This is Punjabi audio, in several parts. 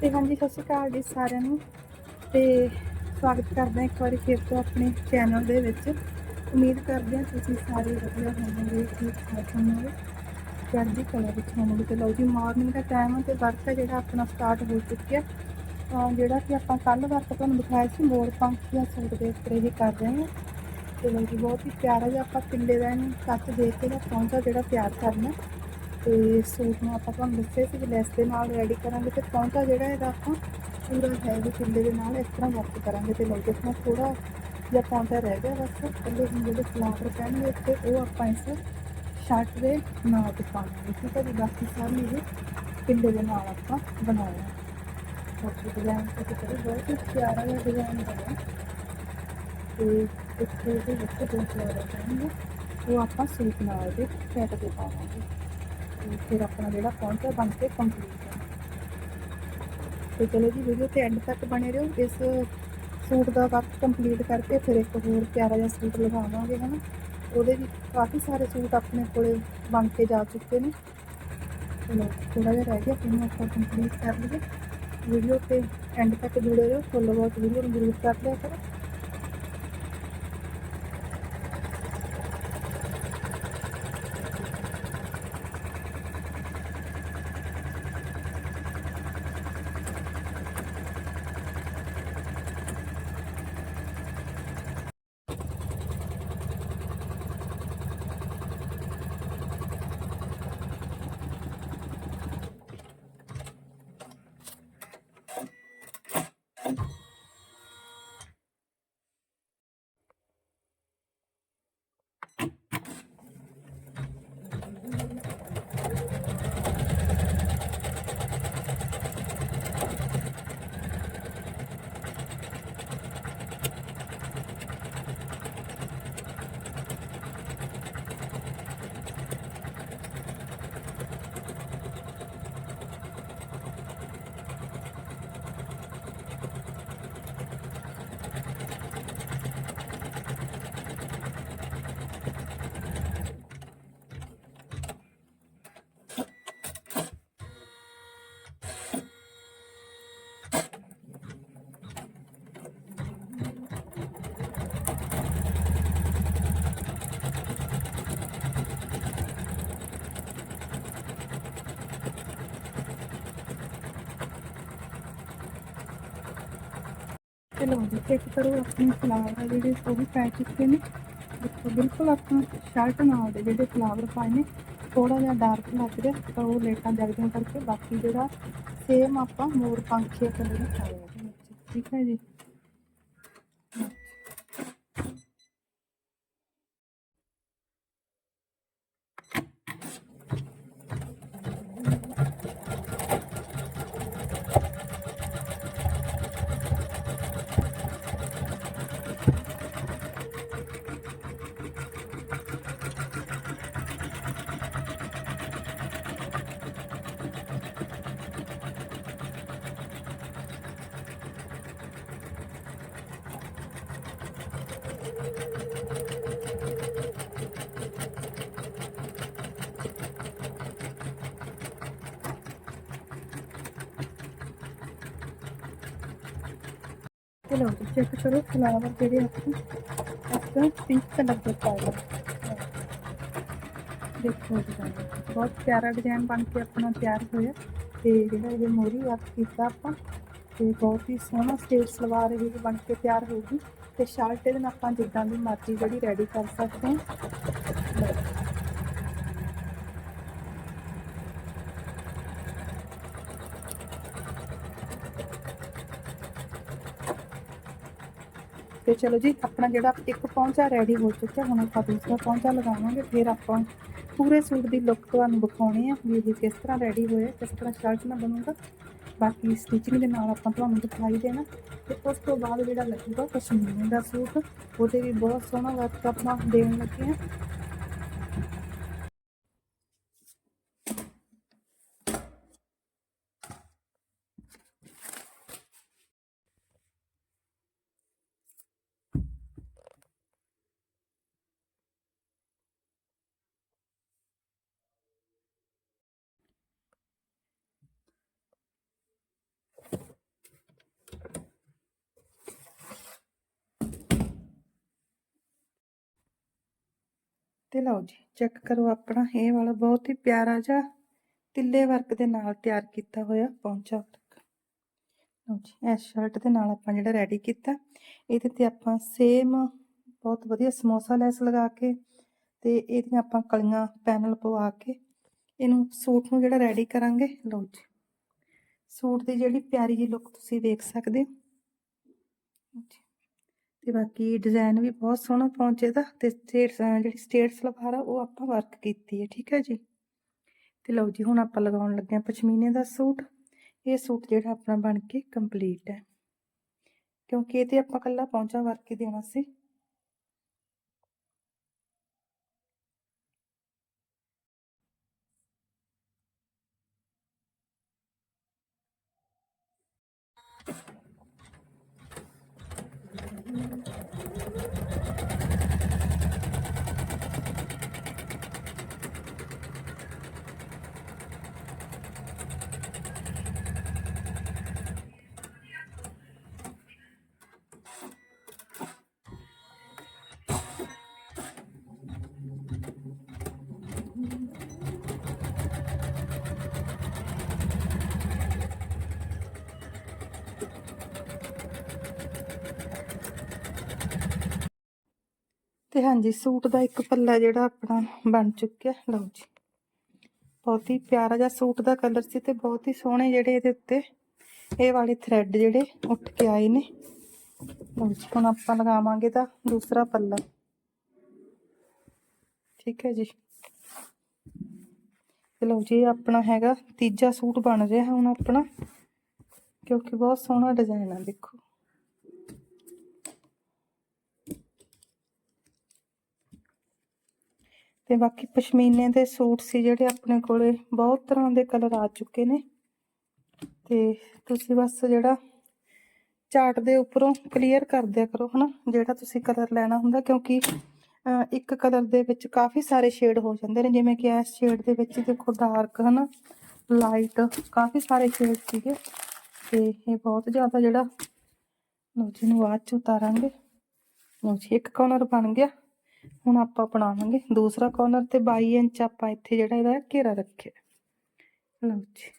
ਤੇ ਹਾਂਜੀ, ਸਤਿ ਸ਼੍ਰੀ ਅਕਾਲ ਜੀ ਸਾਰਿਆਂ ਨੂੰ। ਤੇ ਸਵਾਗਤ ਕਰਦੇ ਹਾਂ ਇੱਕ ਵਾਰੀ ਫਿਰ ਤੋਂ ਆਪਣੇ ਚੈਨਲ ਦੇ ਵਿੱਚ। ਉਮੀਦ ਕਰਦੇ ਹਾਂ ਤੁਸੀਂ ਸਾਰੇ ਵਧੀਆ ਹੋਵੋਗੇ, ਠੀਕ ਠਾਕ ਹੋਵੋਗੇ। ਚੜ੍ਹਦੀ ਕਲਾ ਵਿੱਚ ਹੋਵੋਗੇ। ਤੇ ਲਓ ਜੀ ਮਾਰਨਿੰਗ ਦਾ ਟਾਈਮ ਹੈ ਤੇ ਵਰਕ ਹੈ ਜਿਹੜਾ ਆਪਣਾ ਸਟਾਰਟ ਹੋ ਚੁੱਕਿਆ। ਤਾਂ ਜਿਹੜਾ ਕਿ ਆਪਾਂ ਕੱਲ ਵਰਕ ਤੁਹਾਨੂੰ ਦਿਖਾਇਆ ਸੀ ਮੋਰ ਪੰਖੀਆ ਸੂਟ ਦੇ ਉੱਤੇ ਹੀ ਕਰ ਰਹੇ ਹਾਂ। ਤੇ ਲਓ ਜੀ, ਬਹੁਤ ਹੀ ਪਿਆਰਾ ਜਿਹਾ ਆਪਾਂ ਪਿੱਲੇ ਦਾ ਇਹਨੂੰ ਕੱਟ ਦੇ ਕੇ ਦਾ ਪਹੁੰਚਾ ਜਿਹੜਾ ਤਿਆਰ ਕਰਨਾ। ਤੇ ਸੂਟ ਨੂੰ ਆਪਾਂ ਤੁਹਾਨੂੰ ਦੱਸਿਆ ਸੀ ਕਿ ਲੈਸ ਦੇ ਨਾਲ ਰੈਡੀ ਕਰਾਂਗੇ ਤੇ ਪਹੁੰਚਾ ਜਿਹੜਾ ਇਹਦਾ ਆਪਾਂ ਪੂਰਾ ਹੈ ਵੀ ਦੇ ਨਾਲ ਇਸ ਤਰ੍ਹਾਂ ਵਰਕ ਕਰਾਂਗੇ ਤੇ ਲਓ ਦੇਖੋ ਥੋੜਾ ਜਿਹਾ ਪਹੁੰਚਾ ਰਹਿ ਗਿਆ ਬਸ। ਕੱਲੇ ਜਿਹੜੇ ਫਲਾਵਰ ਪੈਣਗੇ ਉੱਤੇ ਉਹ ਆਪਾਂ ਇਸ ਸ਼ਰਟ ਦੇ ਨਾਲ ਤੇ ਪਾਵਾਂਗੇ। ਠੀਕ ਹੈ ਜੀ, ਬਾਕੀ ਸਾਰੀ ਇਹ ਪਿੱਲੇ ਦੇ ਨਾਲ ਆਪਾਂ ਬਣਾਉਣਾ ਬਾਕੀ ਡਿਜ਼ਾਈਨ ਤੇ ਕਰੇ ਬਹੁਤ ਹੀ ਪਿਆਰਾ ਜਿਹਾ ਡਿਜ਼ਾਈਨ ਬਣਿਆ ਤੇ ਇੱਥੇ ਦੇ ਵਿੱਚ ਦੋ ਫਲਾਵਰ ਪੈਣਗੇ ਉਹ ਆਪਾਂ ਸੂਟ ਨਾਲ ਦੇ ਸੈਟ ਤੇ ਪਾਵਾਂਗੇ। ਤੇ ਫਿਰ ਆਪਣਾ ਜਿਹੜਾ ਪਹੁੰਚਾ ਬਣ ਕੇ ਕੰਪਲੀਟ ਹੈ। ਤੇ ਚਲੋ ਜੀ ਵੀਡੀਓ ਤੇ ਐਂਡ ਤੱਕ ਬਣੇ ਰਹੋ। ਇਸ ਸੂਟ ਦਾ ਵਰਕ ਕੰਪਲੀਟ ਕਰਕੇ ਫਿਰ ਇੱਕ ਹੋਰ ਪਿਆਰਾ ਜਿਹਾ ਸੂਟ ਲਗਾਵਾਂਗੇ, ਹਨਾ? ਉਹਦੇ ਵੀ ਕਾਫੀ ਸਾਰੇ ਸੂਟ ਆਪਣੇ ਕੋਲੇ ਬਣ ਕੇ ਜਾ ਚੁੱਕੇ ਨੇ। ਚਲੋ ਥੋੜਾ ਜਿਹਾ ਰਹਿ ਗਿਆ, ਫਿਰ ਮੈਂ ਆਪਾਂ ਕੰਪਲੀਟ ਕਰ ਲਈਏ। ਵੀਡੀਓ ਤੇ ਐਂਡ ਤੱਕ ਜੁੜੇ ਰਹੋ। ਫੁੱਲ ਬਹੁਤ ਵੀਡੀਓ ਨੂੰ ਜ਼ਰੂਰ ਕਰ ਲਿਆ ਕਰੋ। ਤੇ ਲਓ ਜੀ ਚੈੱਕ ਕਰੋ ਆਪਣੇ ਫਲਾਵਰ ਜਿਹੜੇ ਉਹ ਵੀ ਪੈ ਚੁੱਕੇ ਨੇ। ਦੇਖੋ, ਬਿਲਕੁਲ ਆਪਣਾ ਸ਼ਰਟ ਨਾਲ ਦੇ ਜਿਹੜੇ ਫਲਾਵਰ ਪਾਏ ਨੇ ਥੋੜਾ ਜਿਹਾ ਡਾਰਕ ਲੱਗ ਰਿਹਾ ਤਾਂ ਉਹ ਲੇਟਾਂ ਜਗਦੀਆਂ ਕਰਕੇ ਬਾਕੀ ਜਿਹੜਾ ਸੇਮ ਆਪਾਂ ਮੋਰ ਪੰਖੀਆ ਕਲਰ ਪਾਇਆ ਠੀਕ ਹੈ ਜੀ? ਲਓ ਜੀ ਚੈੱਕ ਕਰੋ ਫਲਾਵਰ ਜਿਹੜੇ ਆਪਾਂ ਇਸ ਪਿੰਕ ਕਲਰ ਦੇ ਪਾਏ ਨੇ ਦੇਖੋ ਡਿਜ਼ਾਈਨ ਬਹੁਤ ਪਿਆਰਾ ਡਿਜ਼ਾਈਨ ਬਣ ਕੇ ਆਪਣਾ ਤਿਆਰ ਹੋਇਆ ਤੇ ਜਿਹੜਾ ਇਹ ਮੋਰੀ ਵਰਕ ਕੀਤਾ ਆਪਾਂ ਤੇ ਬਹੁਤ ਹੀ ਸੋਹਣਾ ਸਟੇਜ ਸਲਵਾਰ ਇਹ ਬਣ ਕੇ ਤਿਆਰ ਹੋਊਗੀ ਤੇ ਸ਼ਰਟ ਇਹਦੇ ਨਾਲ ਆਪਾਂ ਜਿੱਦਾਂ ਦੀ ਮਰਜ਼ੀ ਜਿਹੜੀ ਰੈਡੀ ਕਰ ਸਕਦੇ ਹਾਂ ਲਓ। ਤੇ ਚਲੋ ਜੀ, ਆਪਣਾ ਜਿਹੜਾ ਇੱਕ ਪਹੁੰਚਾ ਰੈਡੀ ਹੋ ਚੁੱਕਿਆ, ਹੁਣ ਆਪਾਂ ਦੂਸਰਾ ਪਹੁੰਚਾ ਲਗਾਵਾਂਗੇ, ਫਿਰ ਆਪਾਂ ਪੂਰੇ ਸੂਟ ਦੀ ਲੁੱਕ ਤੁਹਾਨੂੰ ਦਿਖਾਉਣੀ ਆ, ਵੀ ਇਹ ਕਿਸ ਤਰ੍ਹਾਂ ਰੈਡੀ ਹੋਇਆ ਕਿਸ ਤਰ੍ਹਾਂ ਸ਼ਰਟ ਨਾਲ ਬਣੂਗਾ। ਬਾਕੀ ਸਟਿਚਿੰਗ ਦੇ ਨਾਲ ਆਪਾਂ ਤੁਹਾਨੂੰ ਦਿਖਾਈ ਦੇਣਾ। ਤੇ ਉਸ ਤੋਂ ਬਾਅਦ ਜਿਹੜਾ ਲੱਗੂਗਾ ਕਸ਼ਮੀਰੀ ਦਾ ਸੂਟ, ਉਹਦੇ ਵੀ ਬਹੁਤ ਸੋਹਣਾ ਵਰਕ ਆਪਾਂ ਦੇਣ ਲੱਗੇ ਆ। ਤੇ ਲਓ ਜੀ ਚੈੱਕ ਕਰੋ ਆਪਣਾ, ਇਹ ਵਾਲਾ ਬਹੁਤ ਹੀ ਪਿਆਰਾ ਜਿਹਾ ਤਿੱਲੇ ਵਰਕ ਦੇ ਨਾਲ ਤਿਆਰ ਕੀਤਾ ਹੋਇਆ ਪੌਂਚਾ ਵਰਕ। ਲਓ ਜੀ, ਇਸ ਸ਼ਰਟ ਦੇ ਨਾਲ ਆਪਾਂ ਜਿਹੜਾ ਰੈਡੀ ਕੀਤਾ, ਇਹਦੇ ਤੇ ਆਪਾਂ ਸੇਮ ਬਹੁਤ ਵਧੀਆ ਸਮੋਸਾ ਲੈਸ ਲਗਾ ਕੇ ਤੇ ਇਹਦੀਆਂ ਆਪਾਂ ਕਲੀਆਂ ਪੈਨਲ ਪਵਾ ਕੇ ਇਹਨੂੰ ਸੂਟ ਨੂੰ ਜਿਹੜਾ ਰੈਡੀ ਕਰਾਂਗੇ, ਲਓ ਜੀ। ਸੂਟ ਦੀ ਜਿਹੜੀ ਪਿਆਰੀ ਜਿਹੀ ਲੁੱਕ ਤੁਸੀਂ ਦੇਖ ਸਕਦੇ ਹੋ। ਜੀ। ਤੇ ਬਾਕੀ ਡਿਜ਼ਾਈਨ ਵੀ ਬਹੁਤ ਸੋਹਣਾ ਪਹੁੰਚੇ ਦਾ ਤੇ ਸਟੇਟਸ ਜਿਹੜੀ ਸਟੇਟ ਸਲਵਾਰ ਆ, ਉਹ ਆਪਾਂ ਵਰਕ ਕੀਤੀ ਹੈ, ਠੀਕ ਹੈ ਜੀ? ਤੇ ਲਓ ਜੀ, ਹੁਣ ਆਪਾਂ ਲਗਾਉਣ ਲੱਗੇ ਹਾਂ ਪਸ਼ਮੀਨੇ ਦਾ ਸੂਟ। ਇਹ ਸੂਟ ਜਿਹੜਾ ਆਪਣਾ ਬਣ ਕੇ ਕੰਪਲੀਟ ਹੈ। ਕਿਉਂਕਿ ਇਹ ਤੇ ਆਪਾਂ ਕੱਲਾ ਪਹੁੰਚਾ ਵਰਕ ਹੀ ਦੇਣਾ ਸੀ। ਤੇ ਹਾਂਜੀ, ਸੂਟ ਦਾ ਇੱਕ ਪੱਲਾ ਜਿਹੜਾ ਆਪਣਾ ਬਣ ਚੁੱਕਿਆ, ਲਓ ਜੀ। ਬਹੁਤ ਹੀ ਪਿਆਰਾ ਜਿਹਾ ਸੂਟ ਦਾ ਕਲਰ ਸੀ ਤੇ ਬਹੁਤ ਹੀ ਸੋਹਣੇ ਜਿਹੜੇ ਇਹਦੇ ਉੱਤੇ, ਇਹ ਵਾਲੇ ਥ੍ਰੈਡ ਜਿਹੜੇ ਉੱਠ ਕੇ ਆਏ ਨੇ। ਲਓ ਜੀ, ਹੁਣ ਆਪਾਂ ਲਗਾਵਾਂਗੇ ਤਾਂ ਦੂਸਰਾ ਪੱਲਾ। ਠੀਕ ਹੈ ਜੀ। ਤੇ ਲਓ ਜੀ ਆਪਣਾ ਹੈਗਾ ਤੀਜਾ ਸੂਟ ਬਣ ਰਿਹਾ ਹੁਣ ਆਪਣਾ, ਕਿਉਂਕਿ ਬਹੁਤ ਸੋਹਣਾ ਡਿਜ਼ਾਈਨ ਆ, ਦੇਖੋ। ਤੇ ਬਾਕੀ ਪਸ਼ਮੀਨੇ ਦੇ ਸੂਟ ਸੀ ਜਿਹੜੇ ਆਪਣੇ ਕੋਲੇ ਬਹੁਤ ਤਰ੍ਹਾਂ ਦੇ ਕਲਰ ਆ ਚੁੱਕੇ ਨੇ। ਤੇ ਤੁਸੀਂ ਬਸ ਜਿਹੜਾ ਚਾਰਟ ਦੇ ਉੱਪਰੋਂ ਕਲੀਅਰ ਕਰ ਦਿਆ ਕਰੋ, ਹਨਾ? ਜਿਹੜਾ ਤੁਸੀਂ ਕਲਰ ਲੈਣਾ ਹੁੰਦਾ, ਕਿਉਂਕਿ ਇੱਕ ਕਲਰ ਦੇ ਵਿੱਚ ਕਾਫੀ ਸਾਰੇ ਸ਼ੇਡ ਹੋ ਜਾਂਦੇ ਨੇ। ਜਿਵੇਂ ਕਿ ਇਸ ਸ਼ੇਡ ਦੇ ਵਿੱਚ ਦੇਖੋ ਡਾਰਕ ਹਨਾ? ਲਾਈਟ ਕਾਫੀ ਸਾਰੇ ਸ਼ੇਡ ਸੀਗੇ। ਤੇ ਇਹ ਬਹੁਤ ਜ਼ਿਆਦਾ ਜਿਹੜਾ, ਲਓ ਜੀ ਨੂੰ ਬਾਅਦ ਚ ਉਤਾਰਾਂਗੇ। ਲੋ ਜੀ, ਇੱਕ ਕੋਰਨਰ ਬਣ ਗਿਆ। ਹੁਣ ਆਪਾਂ ਬਣਾਵਾਂਗੇ ਦੂਸਰਾ ਕੋਰਨਰ ਤੇ 22 ਇੰਚ ਆਪਾਂ ਇੱਥੇ ਜਿਹੜਾ ਇਹਦਾ ਘੇਰਾ ਰੱਖਿਆ। ਲਓ ਜੀ।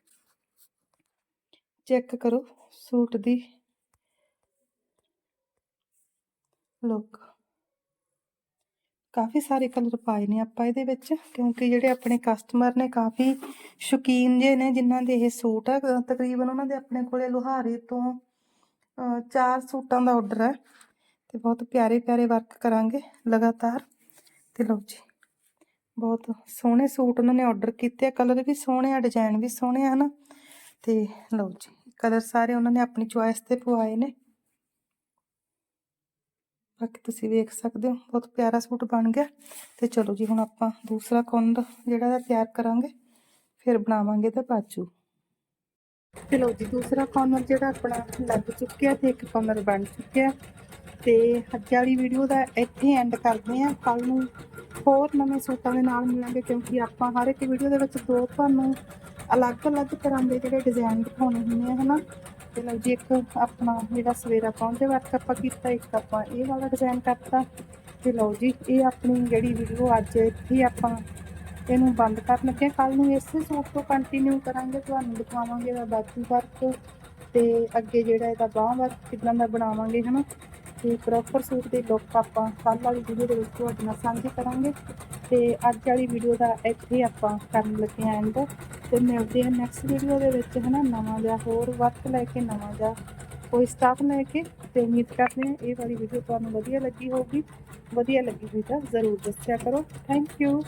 ਚੈੱਕ ਕਰੋ ਸੂਟ ਦੀ ਲੁੱਕ ਕਾਫੀ ਸਾਰੇ ਕਲਰ ਪਾਏ ਨੇ ਆਪਾਂ ਇਹਦੇ ਵਿੱਚ, ਕਿਉਂਕਿ ਜਿਹੜੇ ਆਪਣੇ ਕਸਟਮਰ ਨੇ ਕਾਫੀ ਸ਼ੌਕੀਨ ਜੇ ਨੇ, ਜਿਨ੍ਹਾਂ ਦੇ ਇਹ ਸੂਟ ਆ। ਤਕਰੀਬਨ ਉਹਨਾਂ ਦੇ ਆਪਣੇ ਕੋਲੇ ਲੁਹਾਰੇ ਤੋਂ ਚਾਰ ਸੂਟਾਂ ਦਾ ਆਰਡਰ ਹੈ ਤੇ ਬਹੁਤ ਪਿਆਰੇ ਪਿਆਰੇ ਵਰਕ ਕਰਾਂਗੇ ਲਗਾਤਾਰ। ਤੇ ਲਓ ਜੀ, ਬਹੁਤ ਸੋਹਣੇ ਸੂਟ ਉਹਨਾਂ ਨੇ ਆਰਡਰ ਕੀਤੇ ਆ ਕਲਰ ਵੀ ਸੋਹਣੇ ਆ ਡਿਜ਼ਾਈਨ ਵੀ ਸੋਹਣੇ ਆ, ਹਨਾ? ਤੇ ਲਓ ਜੀ ਕਲਰ ਸਾਰੇ ਉਹਨਾਂ ਨੇ ਆਪਣੀ ਚੁਆਇਸ ਤੇ ਪਵਾਏ ਨੇ। ਬਾਕੀ ਤੁਸੀਂ ਵੇਖ ਸਕਦੇ ਹੋ, ਬਹੁਤ ਪਿਆਰਾ ਸੂਟ ਬਣ ਗਿਆ। ਤੇ ਚਲੋ ਜੀ, ਹੁਣ ਆਪਾਂ ਦੂਸਰਾ ਕੋਨਰ ਜਿਹੜਾ ਇਹਦਾ ਤਿਆਰ ਕਰਾਂਗੇ। ਫਿਰ ਬਣਾਵਾਂਗੇ ਤਾਂ ਬਾਜੂ। ਤੇ ਲਓ ਜੀ, ਦੂਸਰਾ ਕੋਰਨਰ ਜਿਹੜਾ ਆਪਣਾ ਲੱਗ ਚੁੱਕਿਆ ਤੇ ਇੱਕ ਕੋਰਨਰ ਬਣ ਚੁੱਕਿਆ। ਤੇ ਅੱਜ ਵਾਲੀ ਵੀਡੀਓ ਦਾ ਇੱਥੇ ਐਂਡ ਕਰਦੇ ਹਾਂ। ਕੱਲ ਨੂੰ ਹੋਰ ਨਵੇਂ ਸੂਟਾਂ ਦੇ ਨਾਲ ਮਿਲਾਂਗੇ, ਕਿਉਂਕਿ ਆਪਾਂ ਹਰ ਇੱਕ ਵੀਡੀਓ ਦੇ ਵਿੱਚ ਦੋ ਤੁਹਾਨੂੰ ਅਲੱਗ-ਅਲੱਗ ਤਰ੍ਹਾਂ ਦੇ ਜਿਹੜੇ ਡਿਜ਼ਾਈਨ ਦਿਖਾਉਣੇ ਹੁੰਦੇ ਆ, ਹਨਾ? ਤੇ ਲਓ ਜੀ, ਇੱਕ ਆਪਣਾ ਜਿਹੜਾ ਸਵੇਰਾ ਪਹੁੰਚੇ ਵਰਕ ਆਪਾਂ ਕੀਤਾ, ਇੱਕ ਆਪਾਂ ਇਹ ਵਾਲਾ ਡਿਜ਼ਾਈਨ ਕਰਤਾ। ਤੇ ਲਓ ਜੀ, ਇਹ ਆਪਣੀ ਜਿਹੜੀ ਵੀਡੀਓ ਅੱਜ ਇੱਥੇ ਆਪਾਂ ਇਹਨੂੰ ਬੰਦ ਕਰਨ ਲੱਗੇ ਕੱਲ ਨੂੰ ਇਸੇ ਸੂਟ ਤੋਂ ਕੰਟੀਨਿਊ ਕਰਾਂਗੇ, ਤੁਹਾਨੂੰ ਦਿਖਾਵਾਂਗੇ ਦਾ ਬਾਕੀ ਵਰਕ ਤੇ ਅੱਗੇ ਜਿਹੜਾ ਇਹਦਾ ਬਾਹਾਂ ਵਰਕ ਕਿਦਾਂ ਦਾ ਬਣਾਵਾਂਗੇ, ਹਨਾ? ਤੇ ਪ੍ਰੋਪਰ ਸੂਟ ਦੀ ਲੁੱਕ ਆਪਾਂ ਕੱਲ੍ਹ ਵਾਲੀ ਵੀਡੀਓ ਦੇ ਵਿੱਚ ਤੁਹਾਡੇ ਨਾਲ ਸਾਂਝੀ ਕਰਾਂਗੇ। ਤੇ ਅੱਜ ਵਾਲੀ ਵੀਡੀਓ ਦਾ ਇੱਥੇ ਆਪਾਂ ਕਰਨ ਲੱਗੇ ਆਂ ਐਂਡ ਤੇ ਮਿਲਦੇ ਹਾਂ ਨੈਕਸਟ ਵੀਡੀਓ ਦੇ ਵਿੱਚ, ਹਨਾ? ਨਵਾਂ ਜਿਹਾ ਹੋਰ ਵਰਕ ਲੈ ਕੇ, ਨਵਾਂ ਜਿਹਾ ਕੋਈ ਸਟਾਫ ਲੈ ਕੇ। ਤੇ ਉਮੀਦ ਕਰਦੇ ਹਾਂ ਇਹ ਵਾਲੀ ਵੀਡੀਓ ਤੁਹਾਨੂੰ ਵਧੀਆ ਲੱਗੀ ਹੋਊਗੀ। ਵਧੀਆ ਲੱਗੀ ਹੋਈ ਤਾਂ ਜ਼ਰੂਰ ਦੱਸਿਆ ਕਰੋ। Thank you